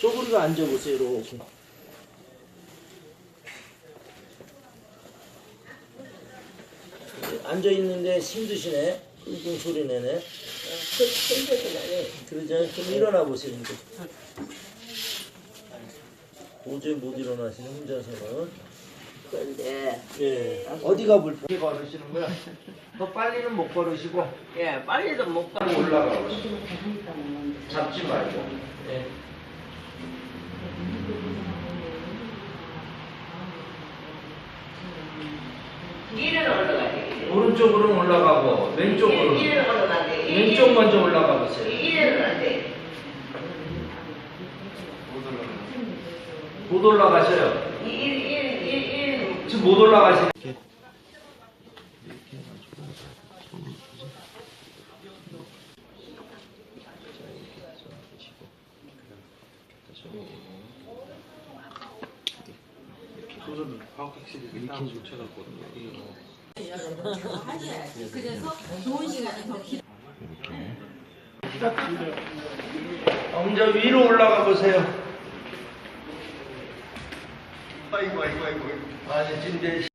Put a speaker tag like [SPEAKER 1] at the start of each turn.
[SPEAKER 1] 쪼그리고 앉아보세요, 이렇게. 앉아있는데 힘드시네. 끙끙 소리 내네. 그러죠. 좀 일어나 보세요, 이제. 도저히 못 일어나시는 혼자서는.
[SPEAKER 2] 근데
[SPEAKER 1] 예. 어디가 불편? 걸으시는 거야? 더 빨리는 못 걸으시고
[SPEAKER 2] 예 빨리도 못 가.
[SPEAKER 1] 올라가고 잡지 말고. 예.
[SPEAKER 2] 이리는 올라가야 돼.
[SPEAKER 1] 오른쪽으로 올라가고 왼쪽으로. 왼쪽 먼저 올라가 보세요.
[SPEAKER 2] 이리는 안 돼.
[SPEAKER 1] 못 올라가셔요.
[SPEAKER 2] 이이이이
[SPEAKER 1] 지 금못 올라가시네. 엉자 위로 올라가 보세요.
[SPEAKER 3] 아이고 아이고 아이고.
[SPEAKER 1] 아니 이제